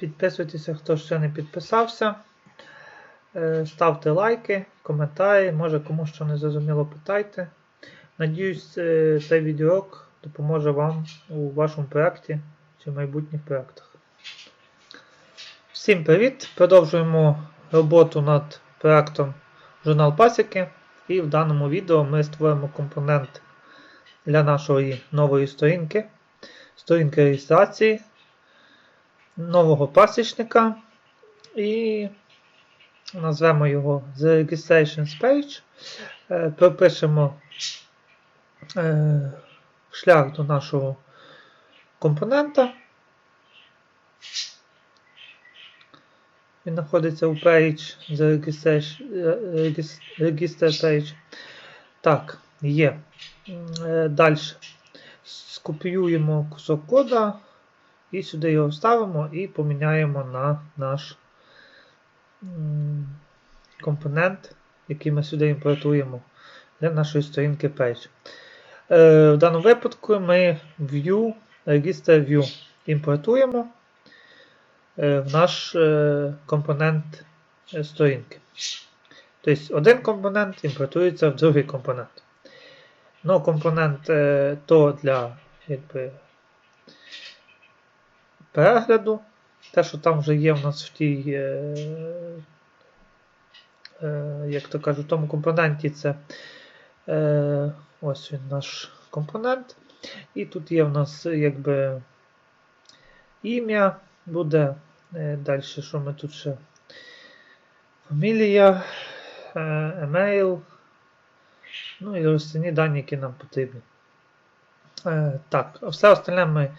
Підписуйтеся, хто ще не підписався. Е, Ставте лайки, коментарі, може кому що не зрозуміло, питайте. Надіюсь, е, цей відеоурок допоможе вам у вашому проєкті чи майбутніх проєктах. Всім привіт! Продовжуємо роботу над проєктом Журнал Пасіки. І в даному відео ми створимо компонент для нашої нової сторінки, сторінки реєстрації нового пасічника. І назвемо його The Registrations Page. Е, Пропишемо е, шлях до нашого компонента. Він знаходиться у page The Registration, е, Register Page. Так, є. Далі. Скопіюємо кусок кода і сюди його вставимо і поміняємо на наш компонент, який ми сюди імпортуємо для нашої сторінки Page. Е, В даному випадку ми View, Register View імпортуємо е, в наш е, компонент сторінки. Тобто один компонент імпортується в другий компонент. Ну, компонент то для якби, перегляду. Те, що там вже є в нас в тій, е, е, як то кажуть, в тому компоненті це е, ось він наш компонент. І тут є в нас якби ім'я буде. Е, далі, що ми тут ще? Фамілія, е, емейл. Ну і розцінні дані, які нам потрібні. Е, так, все остальне ми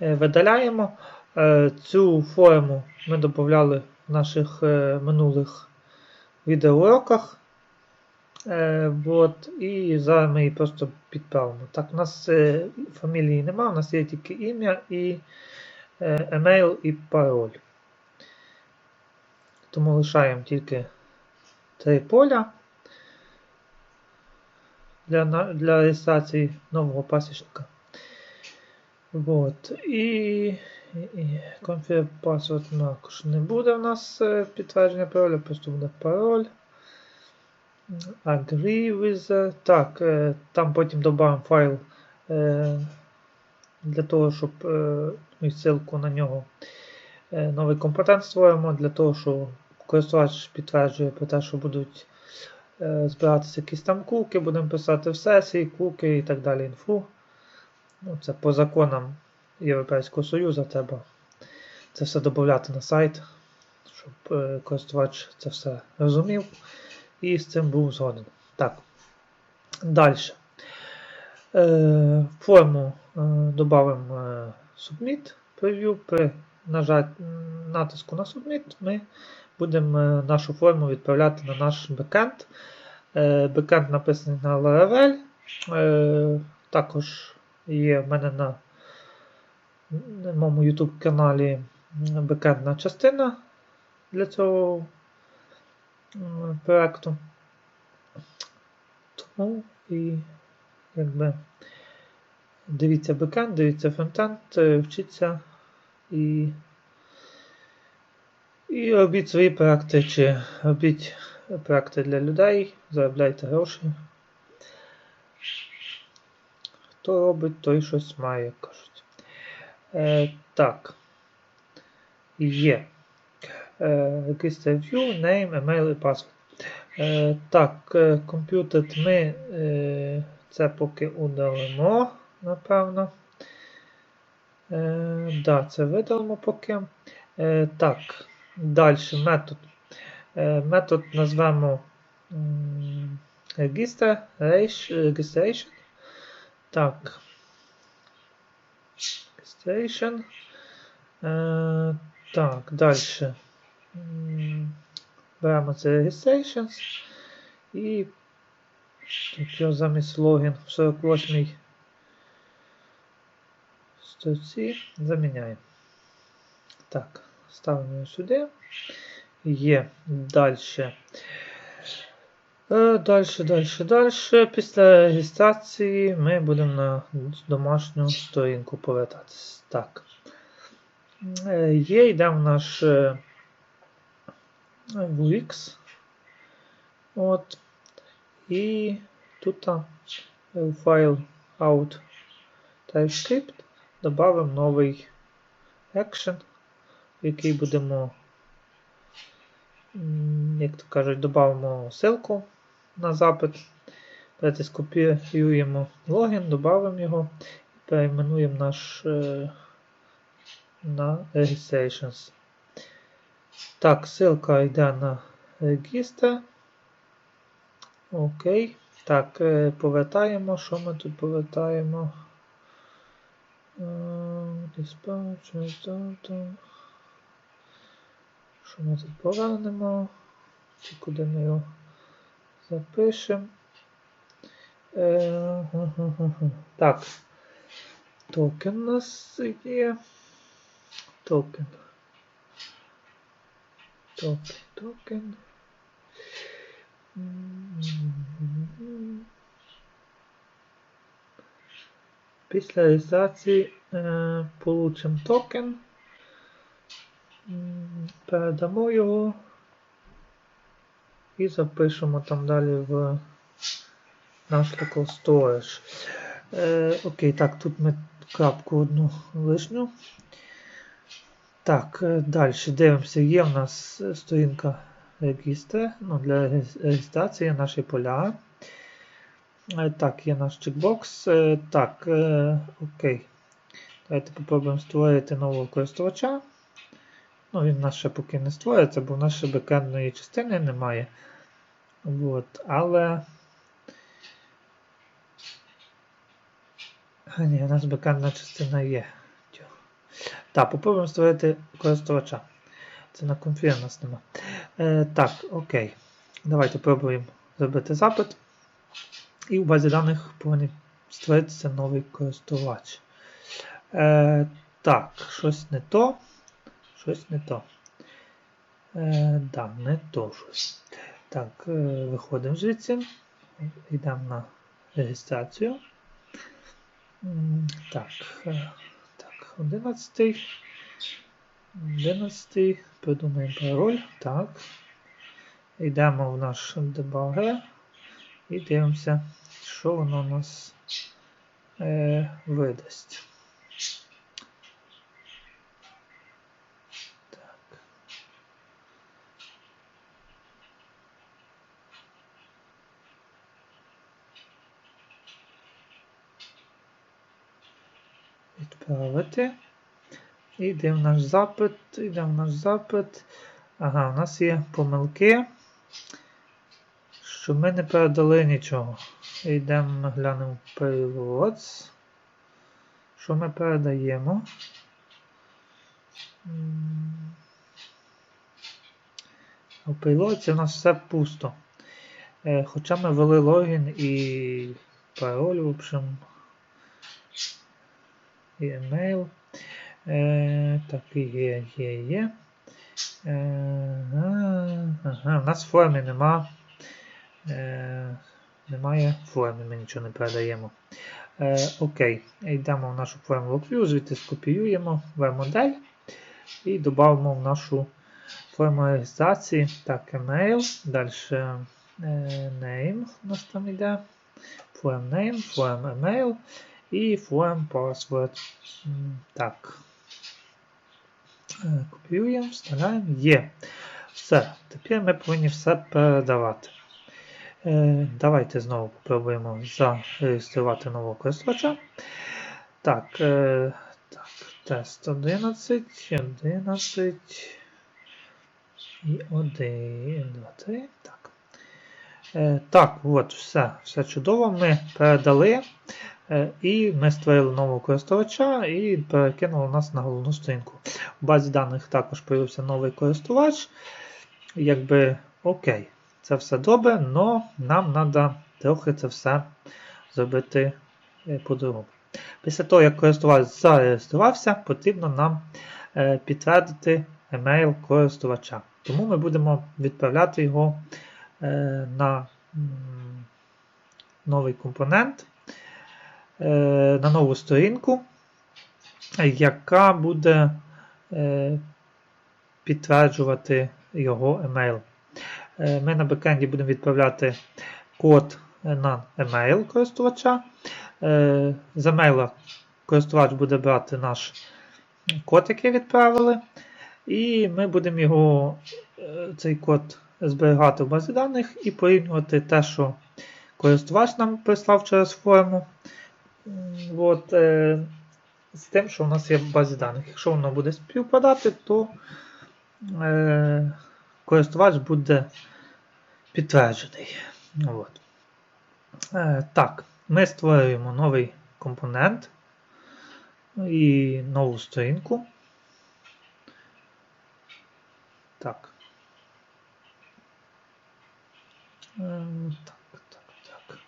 видаляємо. Е, цю форму ми додавали в наших е, минулих відеоуроках. Е, от, і зараз ми її просто підправимо. Так, у нас е, фамілії немає, у нас є тільки ім'я і е, емейл і пароль. Тому лишаємо тільки три поля для, для реєстрації нового пасічника. Вот. І, і, confirm password також не буде в нас е, підтвердження пароля, просто буде пароль. Agree with. е, Так, е, там потім додамо файл для того, щоб і ссылку на нього. Новий компонент створимо для того, що користувач підтверджує про те, що будуть збиратися якісь там куки, будемо писати в сесії, куки і так далі інфу. Ну, це по законам Європейського Союзу треба це все додати на сайт, щоб е, користувач це все розумів і з цим був згоден. Так. Далі. Е, форму е, додамо Submit Preview. При натиску на Submit ми будемо нашу форму відправляти на наш бекенд. Бекенд написаний на Laravel. Також є в мене на, моєму YouTube каналі бекендна частина для цього проекту. Тому і якби дивіться бекенд, дивіться фронтенд, е, вчіться і, і робіть свої проекти, чи робіть проекти для людей, заробляйте гроші. Хто робить, той щось має, кажуть. Е, так. Є. Е, Register View, name, email і password. Е, так, computed ми е, це поки удалимо, напевно. Е, да, це видалимо поки. Е, так, далі метод. Е, метод назвемо register, registration. Так. Registration. Е, так, далі. Беремо це registrations і його замість логін в 48 статті заміняємо. Так, ставимо сюди. Є далі. Е, Далі, далі, далі. Після реєстрації ми будемо на домашню сторінку повертатись. Так. Е, Є, йдемо в наш е, Wix. От. І тут е, файл out TypeScript додамо новий action, який будемо, як то кажуть, додамо ссылку на запит. Давайте скопіюємо логін, додамо його і перейменуємо наш е, на registrations. Так, ссылка йде на регістр. Окей. Так, е, повертаємо. Що ми тут повертаємо? Е. Що ми тут повернемо? Чи куди ми його запишемо? Е. Так. Токен у нас є. Токен. Токен, токен. Після реєстрації е, получимо токен. Передамо його і запишемо там далі в наш local storage. Е, окей, так, тут ми крапку одну лишню. Так, е, далі дивимося. Є в нас сторінка регістр. Ну, для реєстрації наші поля. Е, Так, є наш чекбокс. Е, Так, окей. Давайте попробуємо створити нового користувача. Ну, він у нас ще поки не створюється, бо в нас ще бекендної частини немає. От, але. А, ні, у нас бекендна частина є. Так, попробуємо створити користувача. Це на конфі у нас нема. Е, так, окей. Давайте пробуємо зробити запит. І в базі даних повинен створитися новий користувач. Е, так, щось не то. Щось не то. Е, да, не то щось. Так, е, виходимо звідси. Йдемо на реєстрацію. Так, е, так, 11. 11. Придумаємо пароль. Так. Йдемо в наш дебагер і дивимося, що воно у нас е, видасть. Так. Відправити. І йдемо в наш запит. Йдемо в наш запит. Ага, у нас є помилки, що ми не передали нічого. Йдемо глянемо перевод. Що ми передаємо? У пейлоці у нас все пусто. Е, Хоча ми ввели логін і пароль, в общем, емейл. Е, так, є, є, є. Е, у нас в формі нема. Е, немає форми, ми нічого не передаємо. Е, окей, йдемо в нашу форму view, звідти скопіюємо v-модель і додамо в нашу форму реєстрації. Так, email, далі е, name у нас там йде. Form name, form email і form password. Так. Е, Копіюємо, вставляємо. Є. Все. Тепер ми повинні все передавати. Е, Давайте знову спробуємо зареєструвати нового користувача. Так, е, так, тест 11, 11 і 1, 2, 3. Так. Так, от, все, все чудово. Ми передали. Е, І ми створили нового користувача і перекинули нас на головну сторінку. У базі даних також появився новий користувач. Якби окей, це все добре, але нам треба трохи це все зробити е, по-другому. Після того, як користувач зареєструвався, потрібно нам е, підтвердити емейл користувача. Тому ми будемо відправляти його на новий компонент на нову сторінку, яка буде е, підтверджувати його емейл. Е, Ми на бекенді будемо відправляти код на емейл користувача. Е, З емейла користувач буде брати наш код, який відправили, і ми будемо його, е, цей код зберігати в базі даних і порівнювати те, що користувач нам прислав через форму. От, е, з тим, що у нас є в базі даних. Якщо воно буде співпадати, то е, користувач буде підтверджений. От. Е, так, ми створюємо новий компонент і нову сторінку. Так. Е, так, так, так.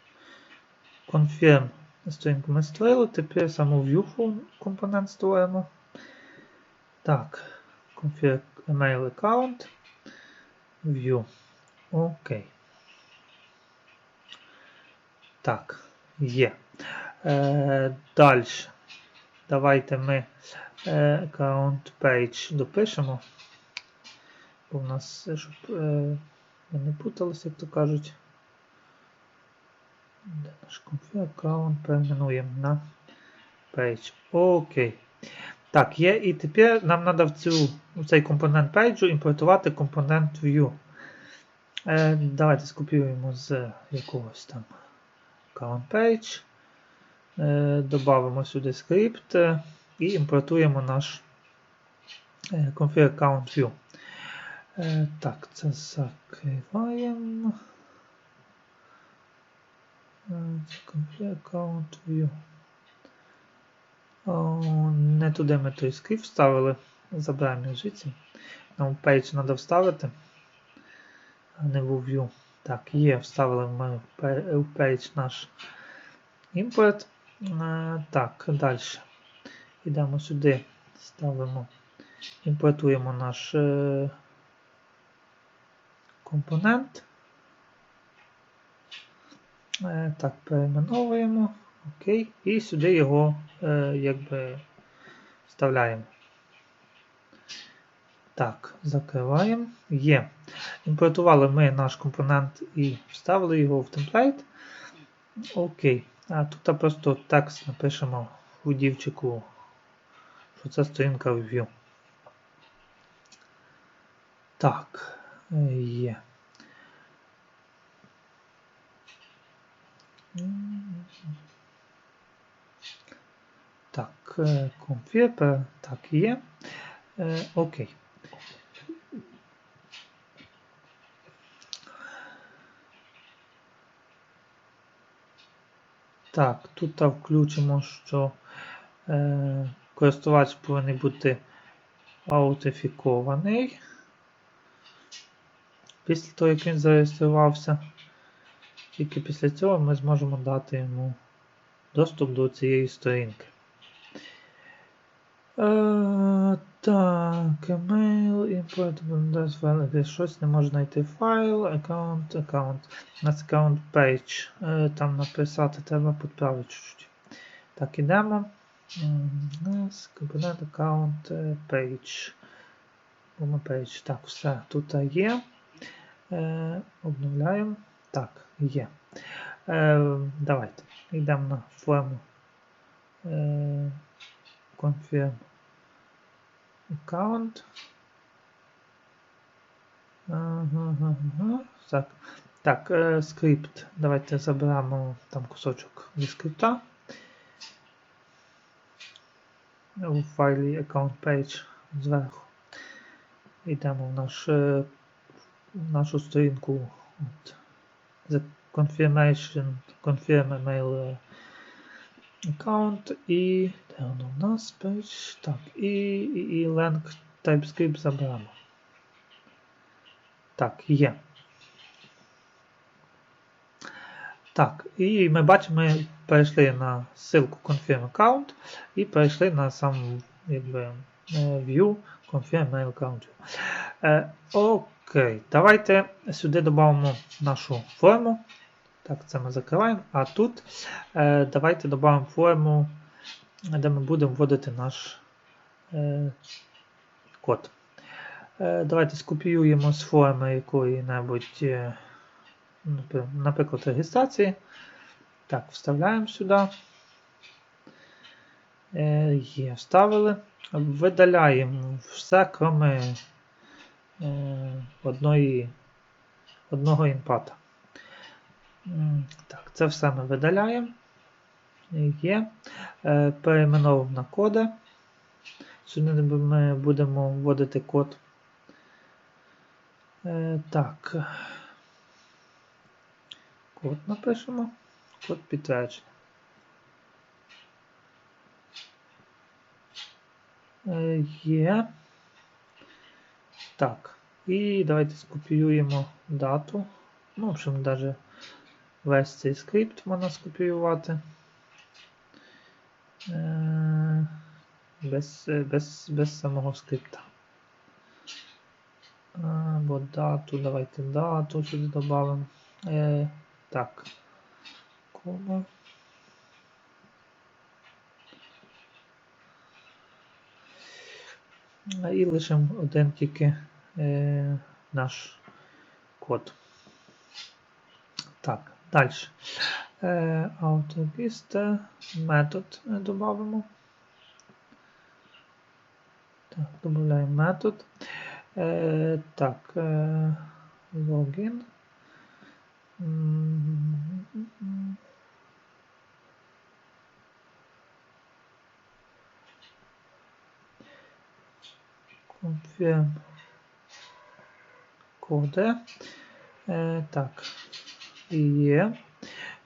Confirm сторінку ми створили, тепер саму view компонент створимо. Так, config email account, view. Окей. Так, є. Е, Далі. Давайте ми е, account page допишемо. Бо в нас, щоб е, не путалися, як то кажуть. Наш config аккаунт перейменуємо на page. Окей. Так, є. І тепер нам треба в, цю, в цей компонент пейджу імпортувати компонент view. Е, давайте скопіюємо з якогось там account page. Е, сюди скрипт і імпортуємо наш е, config account view. Е, так, це закриваємо. Це account view. О, не туди ми той скрипт вставили. Забираємо звідси. Нам page треба вставити, а не в view. Так, є, вставили ми в page наш імпорт. Е, Так, далі. Йдемо сюди, ставимо, імпортуємо наш е, компонент. Е, Так, перейменовуємо. Окей. І сюди його е, якби вставляємо. Так, закриваємо. Є. Імпортували ми наш компонент і вставили його в темплейт. Окей. А тут просто текст напишемо у дівчику, що це сторінка в view. Так, е, є. Так, config, так є. Окей. Так, тут включимо, що е, користувач повинен бути аутентифікований. Після того, як він зареєструвався, тільки після цього ми зможемо дати йому доступ до цієї сторінки. Е, так, email, import, Windows file, щось не можна знайти файл, аккаунт, аккаунт. У нас аккаунт page. Е, там написати треба підправити чуть-чуть. Так, ідемо. У нас компонент аккаунт е, page. Page. Так, все, тут є. Е, обновляємо. Так, є. Е, давайте. Йдемо на форму. Е, confirm account. Ага, ага. Так, так е, скрипт. Давайте заберемо там кусочок зі скрипта. У файлі account page зверху. Йдемо в наш, е, в нашу сторінку. От, The confirmation, confirm email е, аккаунт і де воно у нас page, так, і, і, і lang TypeScript заберемо. Так, є. Так, і ми бачимо, ми перейшли на ссылку confirm account і перейшли на сам якби, е, view confirm mail account. Е, окей, давайте сюди додамо нашу форму. Так, це ми закриваємо. А тут е, давайте додамо форму, де ми будемо вводити наш, е, код. Е, Давайте скопіюємо з форми якої-небудь, е, наприклад, реєстрації. Так, вставляємо сюди. Е, Є, вставили. Видаляємо все, кроме одної, одного інпата. М, Так, це все ми видаляємо. Є. Е, Перейменовуємо на коди. Сьогодні ми будемо вводити код. Е, Так. Код напишемо. Код підтвердження. Е, Є. Так. І давайте скопіюємо дату. Ну, в общем, навіть весь цей скрипт можна скопіювати. Е, Без, е, без, без самого скрипта. Або дату, давайте дату сюди додамо. Е, так. Кома. І лишимо один тільки е, наш код. Так, далі. Е, AutoList метод е, додамо. Так, додаємо метод. Е, так, е, логін. Коди. Так, є.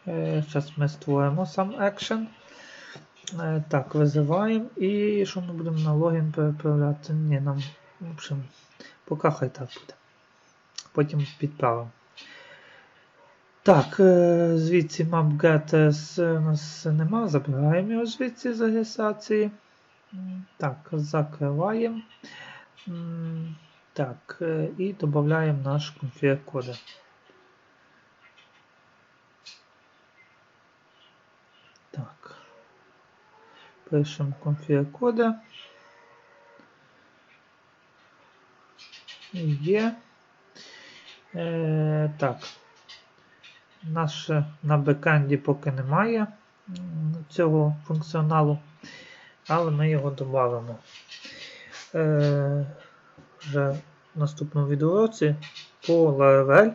Зараз ми створимо сам action. Так, визиваємо. І що ми будемо на логін переправляти? Ні, нам, в общем, поки хай так буде. Потім підправимо. Так, звідси mapget у нас нема, забираємо його звідси з. М, Так, закриваємо. Так, і додаємо наш конфіг коди. Так. Пишемо конфіг коди. Є. Е, так. Наше на бекенді поки немає цього функціоналу, але ми його додамо. Е, вже в наступному відеоуроці по Laravel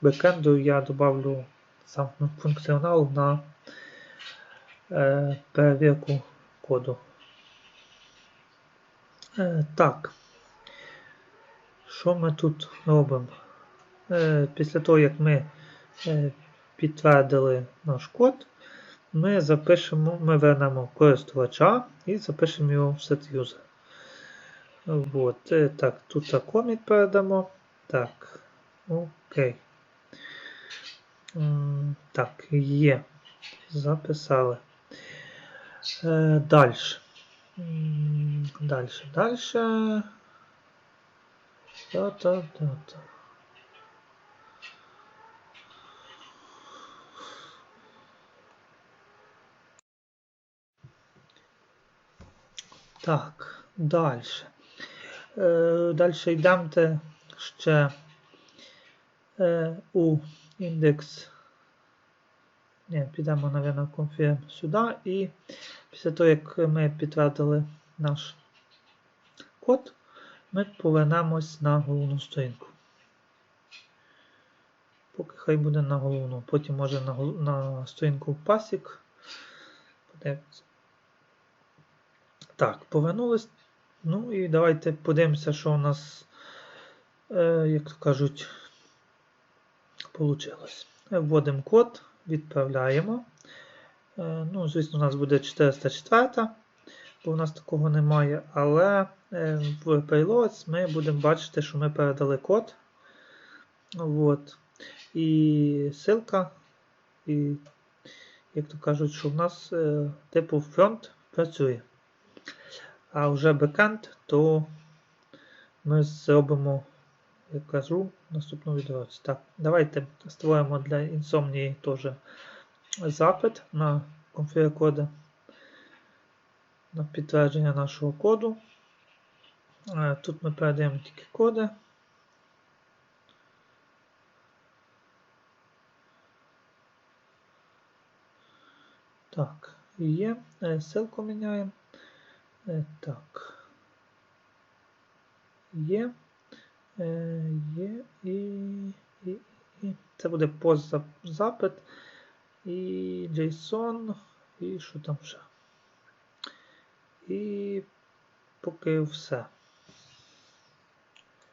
бекенду я добавлю сам функціонал на е, перевірку коду. Е, так. Що ми тут робимо? Після того, як ми підтвердили наш код, ми запишемо, ми вернемо користувача і запишемо його в set-user. Вот, е, так, тут коміт передамо. Так, окей. Так, є. Записали. Е, далі. Далі, далі. Та-та-та-та. Так, далі. Далі йдемо ще у індекс. Ні, підемо, мабуть, конфірм сюди. І після того, як ми підтвердили наш код, ми повернемось на головну сторінку. Поки хай буде на головну. Потім може на, на сторінку пасік. Так, повернулись. Ну і давайте подивимося, що у нас, е, як то кажуть, вийшло. Вводимо код, відправляємо. Е, ну, звісно, у нас буде 404, бо у нас такого немає, але е, в Payloads ми будемо бачити, що ми передали код. От. І ссылка, і, як то кажуть, що в нас типу фронт працює. А вже бекенд, то ми зробимо, як кажу, в наступному відео. Так, давайте створимо для Insomnia теж запит на конфіг коди, на підтвердження нашого коду. Е, Тут ми передаємо тільки коди. Так, є. Е, Ссылку міняємо. Е, Так. Є. Е, Є і, і, і. Це буде постзапит. І JSON. І що там ще? І поки все.